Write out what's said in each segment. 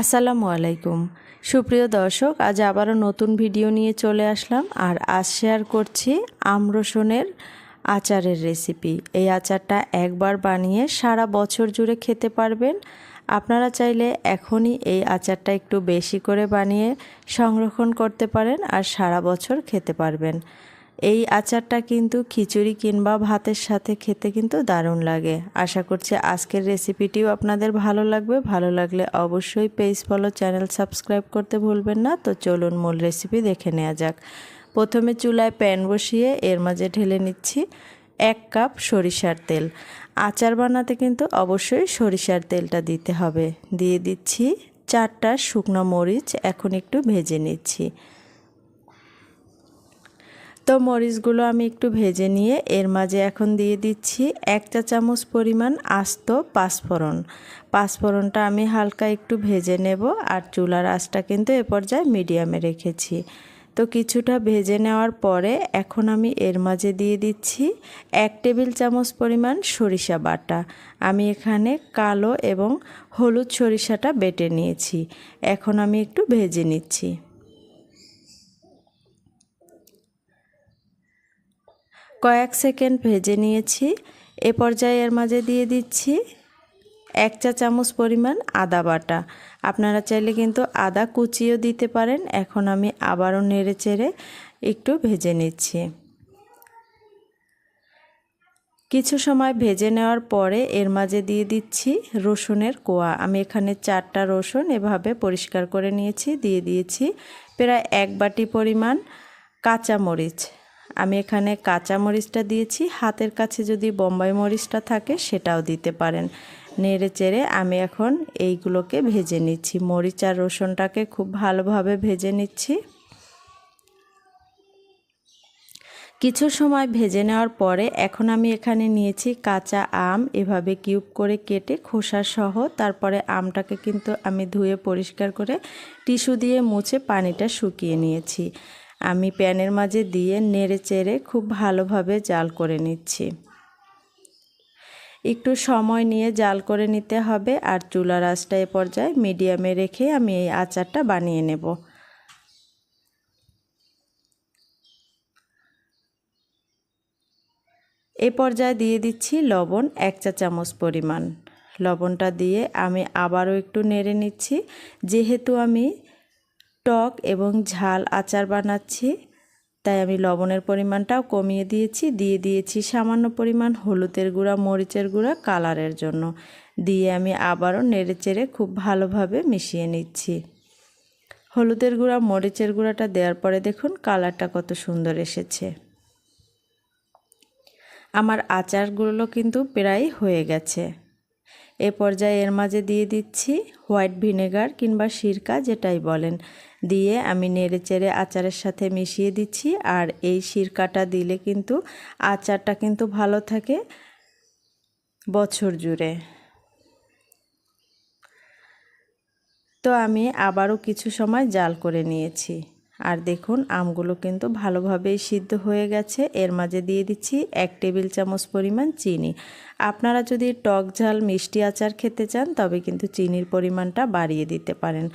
আসসালামু আলাইকুম। সুপ্রিয় দর্শক, আজ আবারও নতুন ভিডিও নিয়ে চলে আসলাম আর আজ শেয়ার করছি আমরসনের আচারের রেসিপি। এই আচারটা একবার বানিয়ে সারা বছর জুড়ে খেতে পারবেন। আপনারা চাইলে এখনই এই আচারটা একটু বেশি করে বানিয়ে সংরক্ষণ করতে পারেন আর সারা বছর খেতে পারবেন। এই আচারটা কিন্তু খিচুড়ি কিংবা ভাতের সাথে খেতে কিন্তু দারুণ লাগে। আশা করছি আজকের রেসিপিটিও আপনাদের ভালো লাগবে। ভালো লাগলে অবশ্যই পেজ ফলো, চ্যানেল সাবস্ক্রাইব করতে ভুলবেন না। তো চলুন মূল রেসিপি দেখে নেওয়া যাক। প্রথমে চুলায় প্যান বসিয়ে এর মাঝে ঢেলে নিচ্ছি এক কাপ সরিষার তেল। আচার বানাতে কিন্তু অবশ্যই সরিষার তেলটা দিতে হবে। দিয়ে দিচ্ছি চারটা শুকনো মরিচ, এখন একটু ভেজে নিচ্ছি। তো মরিচগুলো আমি একটু ভেজে নিয়ে এর মাঝে এখন দিয়ে দিচ্ছি এক চা চামচ পরিমাণ আস্ত পাঁচফোড়ন। পাঁচফোড়নটা আমি হালকা একটু ভেজে নেব আর চুলার আঁচটা কিন্তু এ পর্যায়ে মিডিয়ামে রেখেছি। তো কিছুটা ভেজে নেওয়ার পরে এখন আমি এর মাঝে দিয়ে দিচ্ছি এক টেবিল চামচ পরিমাণ সরিষা বাটা। আমি এখানে কালো এবং হলুদ সরিষাটা বেটে নিয়েছি। এখন আমি একটু ভেজে নিচ্ছি। কয়েক সেকেন্ড ভেজে নিয়েছি। এ পর্যায়ে এর মাঝে দিয়ে দিচ্ছি এক চা চামচ পরিমাণ আদা বাটা। আপনারা চাইলে কিন্তু আদা কুচিও দিতে পারেন। এখন আমি আবারও নেড়ে চেড়ে একটু ভেজে নিচ্ছি। কিছু সময় ভেজে নেওয়ার পরে এর মাঝে দিয়ে দিচ্ছি রসুনের কোয়া। আমি এখানে চারটা রসুন এভাবে পরিষ্কার করে নিয়েছি, দিয়ে দিয়েছি। প্রায় এক বাটি পরিমাণ কাঁচা মরিচ আমি এখানে কাঁচা মরিচটা দিয়েছি। হাতের কাছে যদি বোম্বাই মরিচটা থাকে, সেটাও দিতে পারেন। নেড়ে চেড়ে আমি এখন এইগুলোকে ভেজে নিচ্ছি। মরিচ আর রসুনটাকে খুব ভালোভাবে ভেজে নিচ্ছি। কিছু সময় ভেজে নেওয়ার পরে এখন আমি এখানে নিয়েছি কাঁচা আম। এভাবে কিউব করে কেটে খোসা সহ তারপরে আমটাকে কিন্তু আমি ধুয়ে পরিষ্কার করে টিস্যু দিয়ে মুছে পানিটা শুকিয়ে নিয়েছি। আমি প্যানের মাঝে দিয়ে নেড়ে চেড়ে খুব ভালোভাবে জাল করে নিচ্ছি। একটু সময় নিয়ে জাল করে নিতে হবে আর চুলার আঁচটা এ পর্যায়ে মিডিয়ামে রেখে আমি এই আচারটা বানিয়ে নেব। এ পর্যায়ে দিয়ে দিচ্ছি লবণ এক চা চামচ পরিমাণ। লবণটা দিয়ে আমি আবারও একটু নেড়ে নিচ্ছি। যেহেতু আমি টক এবং ঝাল আচার বানাচ্ছি। তাই আমি লবণের পরিমাণটাও কমিয়ে দিয়েছি। দিয়ে দিয়েছি সামান্য পরিমাণ হলুদের গুঁড়া, মরিচের গুঁড়া কালারের জন্য। দিয়ে আমি আবারও নেড়ে চেড়ে খুব ভালোভাবে মিশিয়ে নিচ্ছি। হলুদের গুঁড়া, মরিচের গুঁড়াটা দেওয়ার পরে দেখুন কালারটা কত সুন্দর এসেছে। আমার আচারগুলো কিন্তু প্রায় হয়ে গেছে। এ পর্যায়ে এর মাঝে দিয়ে দিচ্ছি হোয়াইট ভিনেগার কিংবা সিরকা যেটাই বলেন। দিয়ে আমি নেড়ে চেড়ে আচারের সাথে মিশিয়ে দিচ্ছি। আর এই সিরকাটা দিলে কিন্তু আচারটা কিন্তু ভালো থাকে বছর জুড়ে। তো আমি আবারও কিছু সময় জাল করে নিয়েছি। আর দেখুন, আমগুলো কিন্তু ভালোভাবেই সিদ্ধ হয়ে গেছে। এর মাঝে দিয়ে দিচ্ছি এক টেবিল চামচ পরিমাণ চিনি। আপনারা যদি টক ঝাল মিষ্টি আচার খেতে চান, তবে কিন্তু চিনির পরিমাণটা বাড়িয়ে দিতে পারেন।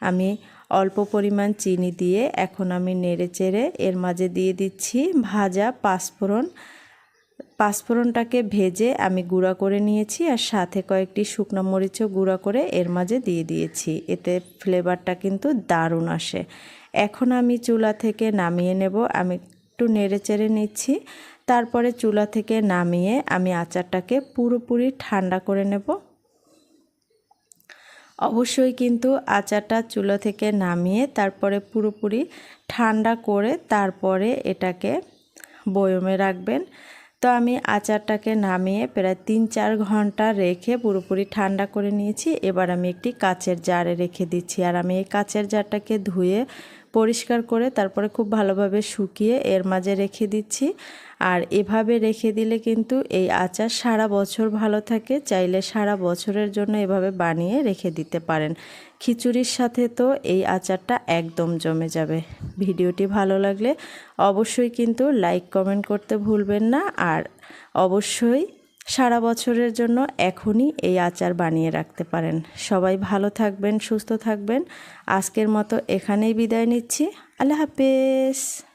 আমি অল্প পরিমাণ চিনি দিয়ে এখন আমি নেড়ে চেড়ে এর মাঝে দিয়ে দিচ্ছি ভাজা পাঁচফোড়ন। পাঁচফোড়নটাকে ভেজে আমি গুঁড়া করে নিয়েছি আর সাথে কয়েকটি শুকনো মরিচও গুঁড়া করে এর মাঝে দিয়ে দিয়েছি। এতে ফ্লেভারটা কিন্তু দারুণ আসে। এখন আমি চুলা থেকে নামিয়ে নেব। আমি একটু নেড়ে চেড়ে নিচ্ছি। তারপরে চুলা থেকে নামিয়ে আমি আচারটাকে পুরোপুরি ঠান্ডা করে নেব। অবশ্যই কিন্তু আচারটা চুলো থেকে নামিয়ে তারপরে পুরোপুরি ঠান্ডা করে তারপরে এটাকে বয়মে রাখবেন। তো আমি আচারটাকে নামিয়ে প্রায় তিন চার ঘণ্টা রেখে পুরোপুরি ঠান্ডা করে নিয়েছি। এবার আমি একটি কাচের জারে রেখে দিচ্ছি। আর আমি এই কাচের জারটাকে ধুয়ে পরিষ্কার করে তারপরে খুব ভালোভাবে শুকিয়ে এর মাঝে রেখে দিচ্ছি। আর এভাবে রেখে দিলে কিন্তু এই আচার সারা বছর ভালো থাকে, চাইলে সারা বছরের জন্য এভাবে বানিয়ে রেখে দিতে পারেন। খিচুড়ির সাথে তো এই আচারটা একদম জমে যাবে। ভিডিওটি ভালো লাগলে অবশ্যই কিন্তু লাইক, কমেন্ট করতে ভুলবেন না। আর অবশ্যই সারা বছরের জন্য এখনই এই আচার বানিয়ে রাখতে পারেন। সবাই ভালো থাকবেন, সুস্থ থাকবেন। আজকের মতো এখানেই বিদায় নিচ্ছি। আল্লাহ হাফেজ।